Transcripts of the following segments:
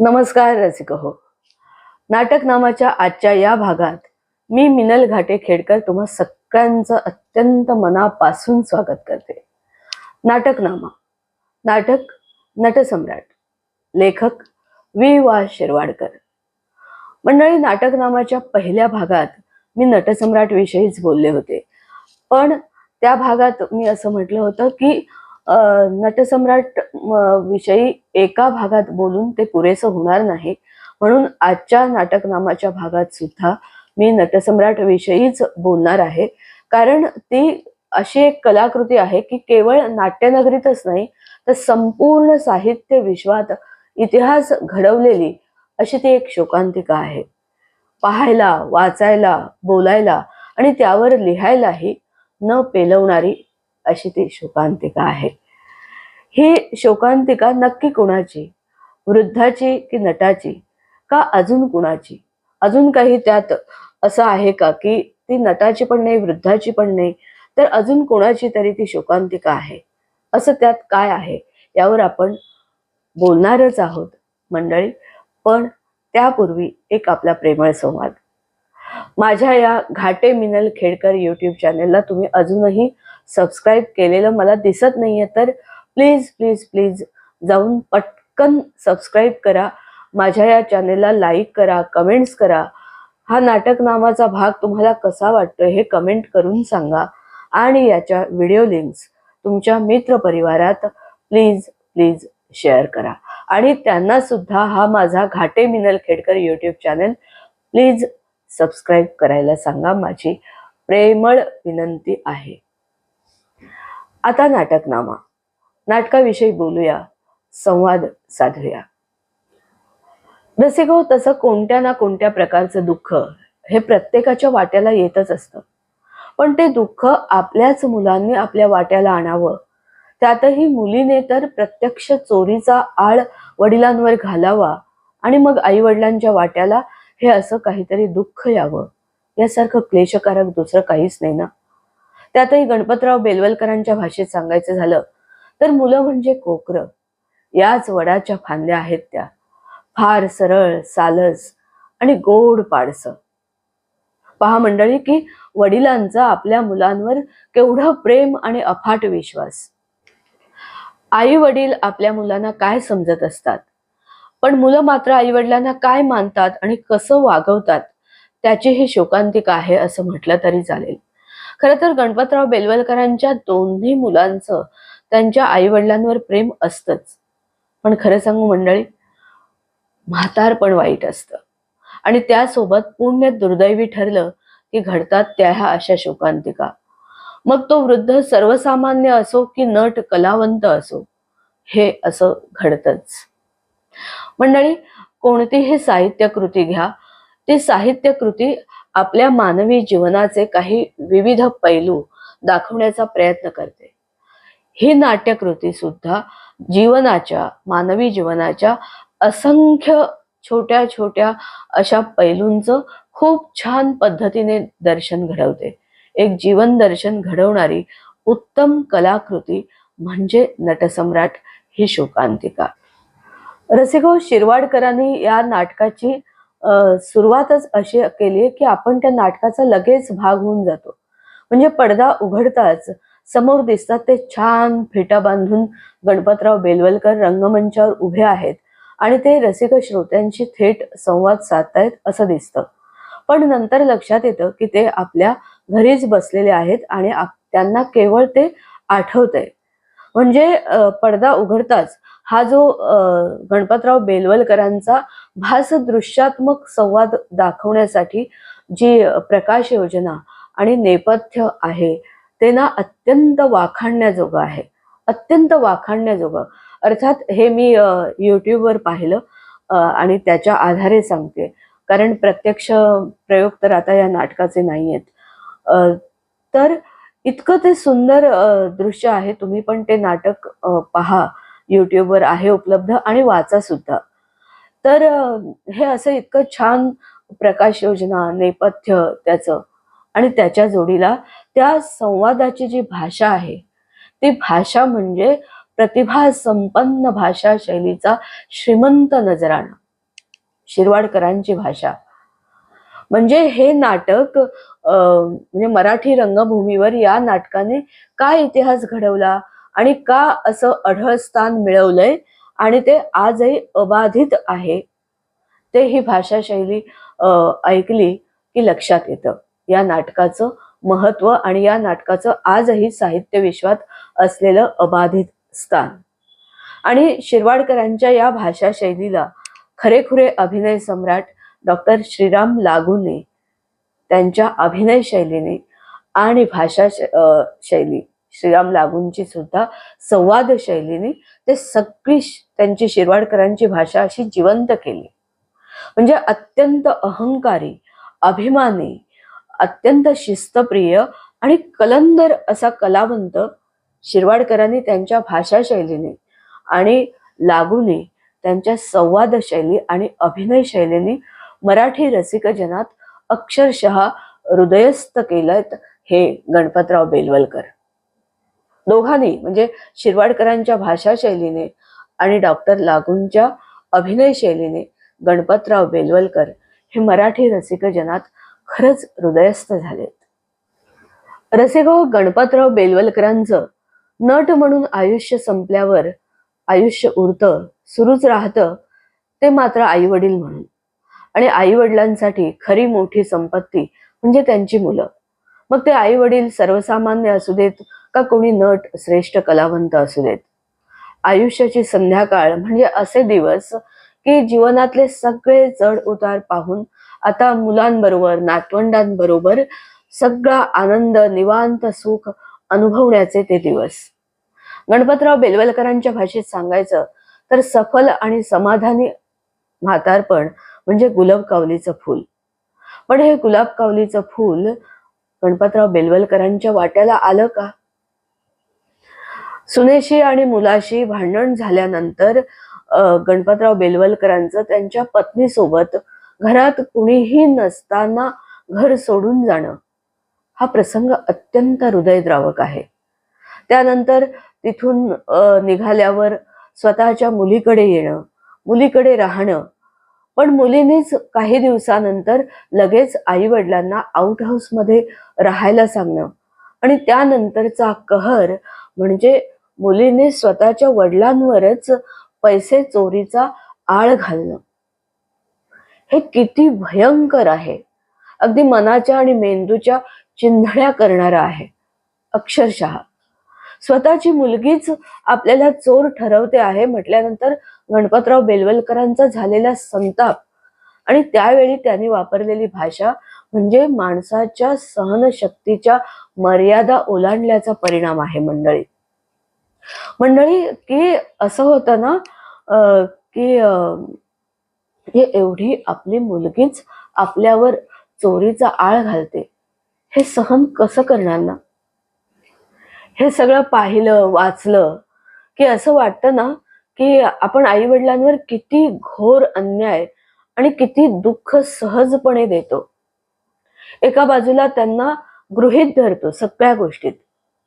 नमस्कार रसिक हो. नाटक नामाच्या आजच्या या भागात मी मिनल घाटे खेडकर तुम्हा सगळ्यांचं अत्यंत मनापासून स्वागत करते. नाटकनामा नाटक नटसम्राट. लेखक वि वा शिरवाडकर. मंडळी नाटकनामाच्या पहिल्या भागात मी नटसम्राट विषयीच बोलले होते. पण त्या भागात मी असं म्हटलं होतं की नटसम्राट म, विषयी एका भागात बोलून ते पुरेसं होणार नाही. म्हणून आजच्या नाटकनामाच्या भागात सुद्धा मी नटसम्राट विषयीच बोलणार आहे. कारण ती अशी एक कलाकृती आहे की केवळ नाट्यनगरीतच नाही तर संपूर्ण साहित्य विश्वात इतिहास घडवलेली अशी ती एक शोकांतिका आहे. पाहायला वाचायला बोलायला आणि त्यावर लिहायलाही न पेलवणारी अशी ती शोकांतिका आहे. ही शोकांतिका नक्की कुणाची? वृद्धाची की नटाची? का अजून कुणाची? अजून काही त्यात असं आहे का की ती नटाची पण नाही वृद्धाची पण नाही तर अजून कोणाची तरी ती शोकांतिका आहे? असं त्यात काय आहे? यावर आपण बोलणारच आहोत मंडळी. पण त्यापूर्वी एक आपला प्रेमळ संवाद. माझ्या या घाटे मिनल खेडकर युट्यूब चॅनेलला तुम्ही अजूनही सबस्क्राईब केलेलं मला दिसत नाहीये तर प्लीज प्लीज प्लीज जाऊन पटकन सबस्क्राईब करा. माझ्या या चॅनेलला लाईक करा कमेंट्स करा. हा नाटक नामाचा भाग तुम्हाला कसा वाटतो हे कमेंट करून सांगा. आणि याच्या व्हिडिओ लिंक्स तुमच्या मित्रपरिवारात प्लीज प्लीज शेअर करा. आणि त्यांना सुद्धा हा माझा Ghate Minal Khedkar YouTube channel please subscribe करायला सांगा. माझी प्रेमळ विनंती आहे. आता नाटकनामा. नाटकाविषयी बोलूया संवाद साधूया. रसिको तसं कोणत्या ना कोणत्या प्रकारचं दुःख हे प्रत्येकाच्या वाट्याला येतच असतं. पण ते दुःख आपल्याच मुलांनी आपल्या वाट्याला आणावं. त्यातही मुलीने तर प्रत्यक्ष चोरीचा आळ वडिलांवर घालावा आणि मग आई वडिलांच्या वाट्याला हे असं काहीतरी दुःख यावं. यासारखं क्लेशकारक दुसरं काहीच नाही ना? त्यातही गणपतराव बेलवलकरांच्या भाषेत सांगायचं झालं तर मुलं म्हणजे कोकर. याच वडाच्या फांद्या आहेत त्या. फार सरळ सालस आणि गोड पाडस. पहा मंडळी की वडिलांचा आपल्या मुलांवर केवढं प्रेम आणि अफाट विश्वास. आई वडील आपल्या मुलांना काय समजत असतात? पण मुलं मात्र आई वडिलांना काय मानतात आणि कसं वागवतात त्याची ही शोकांतिका आहे असं म्हटलं तरी चालेल. खरं तर गणपतराव बेलवलकरांच्या दोन्ही मुलांचं त्यांच्या आई वडिलांवर प्रेम असतंच. पण खरं सांगू मंडळी म्हातार पण वाईट असतं. आणि त्यासोबत पुण्य दुर्दैवी ठरलं की घडतात त्या ह्या अशा शोकांतिका. मग तो वृद्ध सर्वसामान्य असो की नट कलावंत असो हे असं घडतच. मंडळी कोणतीही साहित्य कृती घ्या. ती साहित्य कृती आपल्या मानवी जीवनाचे काही विविध पैलू दाखवण्याचा प्रयत्न करते. ही नाट्यकृती सुद्धा जीवनाच्या मानवी जीवनाच्या असंख्य छोट्या छोट्या अशा पैलूंचं खूप छान पद्धतीने दर्शन घडवते. एक जीवन दर्शन घडवणारी उत्तम कलाकृती म्हणजे नटसम्राट ही शोकांतिका. रसिको शिरवाडकरांनी या नाटकाची सुरुवातच अशी केली आहे की आपण त्या नाटकाचा लगेच भाग होऊन जातो. म्हणजे पडदा उघडताच समोर दिसतात ते छान फेटा बांधून गणपतराव बेलवलकर रंगमंचावर उभे आहेत आणि ते रसिक श्रोत्यांशी थेट संवाद साधतायत असं दिसतं. पण नंतर लक्षात येतं की ते आपल्या घरीच बसलेले आहेत आणि त्यांना केवळ ते आठवतंय. म्हणजे पडदा उघडताच हा जो गणपतराव बेलवलकरांचा भास दृश्यात्मक संवाद दाखवण्यासाठी जी प्रकाश योजना आणि नेपथ्य आहे ते ना अत्यंत वाखाणण्याजोगं आहे. अत्यंत वाखाणण्याजोगं. अर्थात हे मी यूट्यूबवर युट्यूबवर पाहिलं आणि त्याच्या आधारे सांगते. कारण प्रत्यक्ष प्रयोग तर आता या नाटकाचे नाही आहेत तर इतकं ते सुंदर दृश्य आहे. तुम्ही पण ते नाटक पहा. युट्यूबवर आहे उपलब्ध आणि वाचा सुद्धा. तर हे असं इतकं छान प्रकाश योजना नेपथ्य त्याचं आणि त्याच्या जोडीला त्या संवादाची जी भाषा आहे ती भाषा म्हणजे प्रतिभा संपन्न भाषा शैलीचा श्रीमंत नजराणा. शिरवाडकरांची भाषा. म्हणजे हे नाटक म्हणजे मराठी रंगभूमीवर या नाटकाने काय इतिहास घडवला आणि का असं अढळ स्थान मिळवलंय आणि ते आजही अबाधित आहे ते ही भाषा शैली ऐकली की लक्षात येतं. या नाटकाचं महत्त्व आणि या नाटकाचं आजही साहित्य विश्वात असलेलं अबाधित स्थान. आणि शिरवाडकरांच्या या भाषा शैलीला खरेखुरे अभिनय सम्राट डॉक्टर श्रीराम लागूने त्यांच्या अभिनय शैलीने आणि भाषा शैली श्रीराम लागूंची सुद्धा संवाद शैलीने ते सगळी त्यांची शिरवाडकरांची भाषा अशी जिवंत केली. म्हणजे अत्यंत अहंकारी अभिमानी अत्यंत शिस्तप्रिय आणि कलंदर असा कलावंत शिरवाडकरांनी त्यांच्या भाषा शैलीने आणि लागूने त्यांच्या संवाद शैली आणि अभिनय शैलीने मराठी रसिकजनात अक्षरशः हृदयस्थ केलं हे गणपतराव बेलवलकर. दोघांनी म्हणजे शिरवाडकरांच्या भाषा शैलीने आणि डॉक्टर लागूंच्या अभिनय शैलीने गणपतराव बेलवलकर हे मराठी रसिकजनात खरंच हृदयस्थ झालेत. रसिको गणपतराव बेलवलकरांचं नट म्हणून आयुष्य संपल्यावर आयुष्य उरतं सुरूच राहतं ते मात्र आई वडील म्हणून. आणि आई वडिलांसाठी खरी मोठी संपत्ती म्हणजे त्यांची मुलं. मग ते आई वडील सर्वसामान्य असू देत का कोणी नट श्रेष्ठ कलावंत असू देत? आयुष्याची संध्याकाळ म्हणजे असे दिवस की जीवनातले सगळे चढ उतार पाहून आता मुलांबरोबर नातवंडांबरोबर सगळा आनंद निवांत सुख अनुभवण्याचे ते दिवस. गणपतराव बेलवलकरांच्या भाषेत सांगायचं तर सफल आणि समाधानी म्हातारपण म्हणजे गुलाब कावलीचं फूल. पण हे गुलाब कावलीचं फूल गणपतराव बेलवलकरांच्या वाट्याला आलं का? सुनेशी आणि मुलाशी भांडण झाल्यानंतर गणपतराव बेलवलकरांचं त्यांच्या पत्नीसोबत घरात कुणीही नसताना घर सोडून जाणं हा प्रसंग अत्यंत हृदयद्रावक आहे. त्यानंतर तिथून निघाल्यावर स्वतःच्या मुलीकडे येणं मुलीकडे राहणं पण मुलीनेच काही दिवसानंतर लगेच आई वडिलांना आउट हाऊसमध्ये राहायला सांगणं. आणि त्यानंतरचा कहर म्हणजे मुलीने स्वतःच्या वडिलांवरच पैसे चोरीचा आळ घालणं. हे किती भयंकर आहे. अगदी मनाच्या आणि मेंदूच्या चिंधड्या करणारं आहे. अक्षरशः. स्वतःची मुलगीच आपल्याला चोर ठरवते आहे म्हटल्यानंतर गणपतराव बेलवलकरांचा झालेला संताप आणि त्यावेळी त्यांनी वापरलेली भाषा म्हणजे माणसाच्या सहनशक्तीच्या मर्यादा ओलांडल्याचा परिणाम आहे मंडळी. मंडळी की असं होतं ना की अं, हे एवढी आपली मुलगीच आपल्यावर चोरीचा आळ घालते. हे सहन कसं करणार ना? हे सगळं पाहिलं वाचलं की असं वाटतं ना की आपण आई वडिलांवर किती घोर अन्याय आणि किती दुःख सहजपणे देतो. एका बाजूला त्यांना गृहीत धरतो सगळ्या गोष्टीत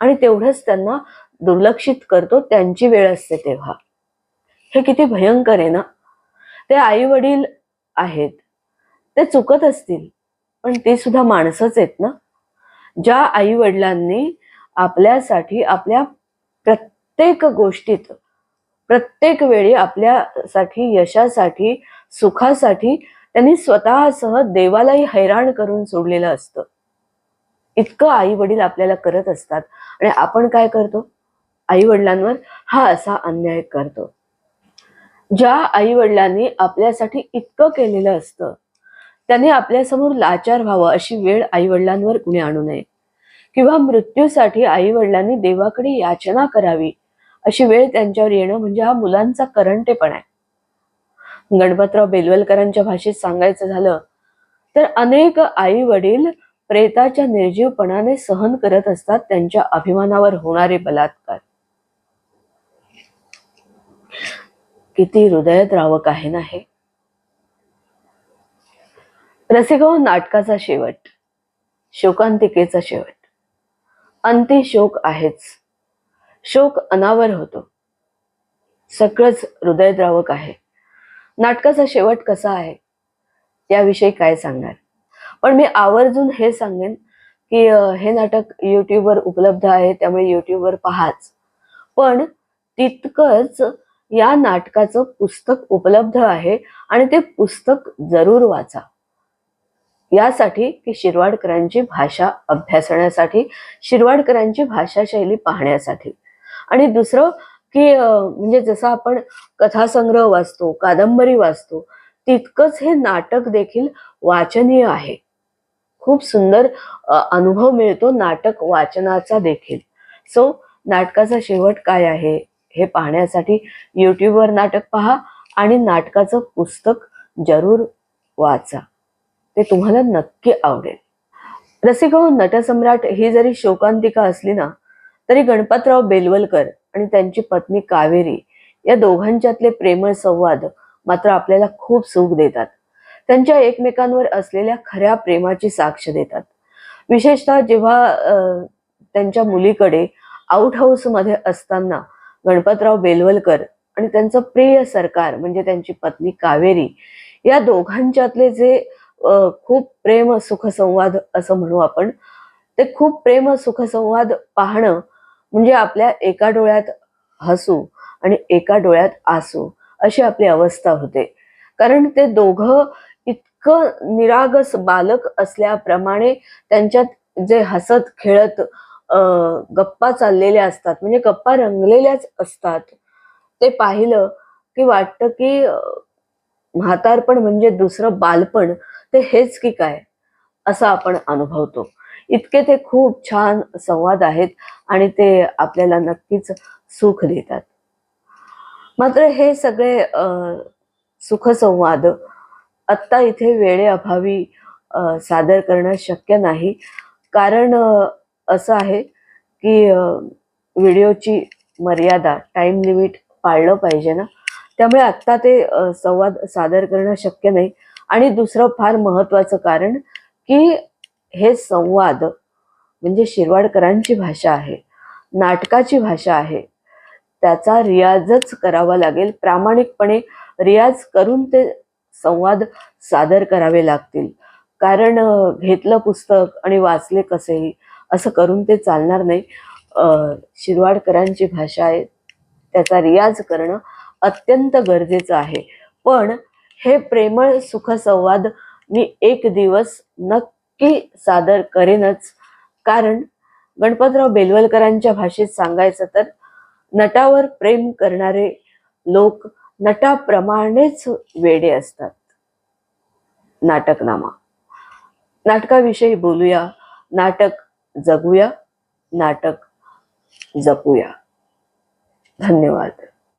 आणि तेवढंच त्यांना दुर्लक्षित करतो त्यांची वेळ असते तेव्हा. हे किती भयंकर आहे ना? ते आई वडील आहेत. ते चुकत असतील पण ते सुद्धा माणसंच आहेत ना? ज्या आई वडिलांनी आपल्यासाठी आपल्या प्रत्येक गोष्टीत प्रत्येक वेळी आपल्यासाठी यशासाठी सुखासाठी त्यांनी स्वतःसह देवालाही हैराण करून सोडलेलं असतं. इतकं आई वडील आपल्याला करत असतात. आणि आपण काय करतो? आई वडिलांवर हा असा अन्याय करतो. ज्या आई वडिलांनी आपल्यासाठी इतकं केलेलं असतं त्यांनी आपल्यासमोर लाचार व्हावं अशी वेळ आई वडिलांवर कुणी आणू नये. किंवा मृत्यूसाठी आई वडिलांनी देवाकडे याचना करावी अशी वेळ त्यांच्यावर येणं म्हणजे हा मुलांचा करंटेपण आहे. गणपतराव बेलवलकरांच्या भाषेत सांगायचं झालं तर अनेक आई वडील प्रेताच्या निर्जीवपणाने सहन करत असतात त्यांच्या अभिमानावर होणारे बलात्कार. किती हृदयद्रावक आहे ना हे? रसिकाव नाटकाचा शेवट शोकांतिकेचा शेवट. अंतिशोक आहेच. शोक अनावर होतो. सगळंच हृदयद्रावक आहे. नाटकाचा शेवट कसा आहे? याविषयी काय सांगणार? पण मी आवर्जून हे सांगेन की हे नाटक युट्यूबवर उपलब्ध आहे त्यामुळे युट्यूबवर पहाच. पण तितकंच या नाटकाचं पुस्तक उपलब्ध आहे आणि ते पुस्तक जरूर वाचा. यासाठी की शिरवाडकरांची भाषा अभ्यासण्यासाठी शिरवाडकरांची भाषाशैली पाहण्यासाठी. आणि दुसरं की म्हणजे जसं आपण कथासंग्रह वाचतो कादंबरी वाचतो तितकंच हे नाटक देखील वाचनीय आहे. खूप सुंदर अनुभव मिळतो नाटक वाचनाचा देखील. सो नाटकाचा शेवट काय आहे हे पाहण्यासाठी युट्यूबवर नाटक पहा आणि नाटकाचं पुस्तक जरूर वाचा. ते तुम्हाला नक्की आवडेल. रसिक हो नटसम्राट ही जरी शोकांतिका असली ना तरी गणपतराव बेलवलकर आणि त्यांची पत्नी कावेरी या दोघांच्यातले प्रेमळ संवाद मात्र आपल्याला खूप सुख देतात. त्यांच्या एकमेकांवर असलेल्या खऱ्या प्रेमाची साक्ष देतात. विशेषतः जेव्हा त्यांच्या मुलीकडे आउट हाऊसमध्ये असताना गणपतराव बेलवलकर आणि त्यांचं प्रिय सरकार म्हणजे त्यांची पत्नी कावेरी या दोघांच्यातले जे खूप प्रेम सुखसंवाद असं म्हणू आपण ते खूप प्रेम सुखसंवाद पाहणं म्हणजे आपल्या एका डोळ्यात हसू आणि एका डोळ्यात आसू अशी आपली अवस्था होते. कारण ते दोघं इतकं निरागस बालक असल्याप्रमाणे त्यांच्यात जे हसत खेळत गप्पा चाललेल्या असतात म्हणजे गप्पा रंगलेल्याच असतात. ते पाहिलं की वाटतं की म्हातारपण म्हणजे दुसरं बालपण ते हेच की काय असं आपण अनुभवतो. इतके ते खूप छान संवाद आहेत आणि ते आपल्याला नक्कीच सुख देतात. मात्र हे सगळे सुखसंवाद आत्ता इथे वेळेअभावी सादर करणं शक्य नाही. कारण असं आहे की व्हिडिओची मर्यादा टाइम लिमिट पाळलं पाहिजे ना. त्यामुळे आत्ता ते संवाद सादर करणं शक्य नाही. आणि दुसरं फार महत्वाचं कारण की हे संवाद म्हणजे शिरवाडकरांची भाषा आहे नाटकाची भाषा आहे. त्याचा रियाजच करावा लागेल. प्रामाणिकपणे रियाज करून ते संवाद सादर करावे लागतील. कारण घेतलं पुस्तक आणि वाचले कसेही असं करून ते चालणार नाही. शिरवाडकरांची भाषा आहे. त्याचा रियाज करणं अत्यंत गरजेचं आहे. पण हे प्रेमळ सुखसंवाद मी एक दिवस नक्की सादर करेनच. कारण गणपतराव बेलवलकरांच्या भाषेत सांगायचं तर नटावर प्रेम करणारे लोक नटाप्रमाणेच वेडे असतात. नाटकनामा. नाटकाविषयी बोलूया नाटक जगूया नाटक जपूया. धन्यवाद.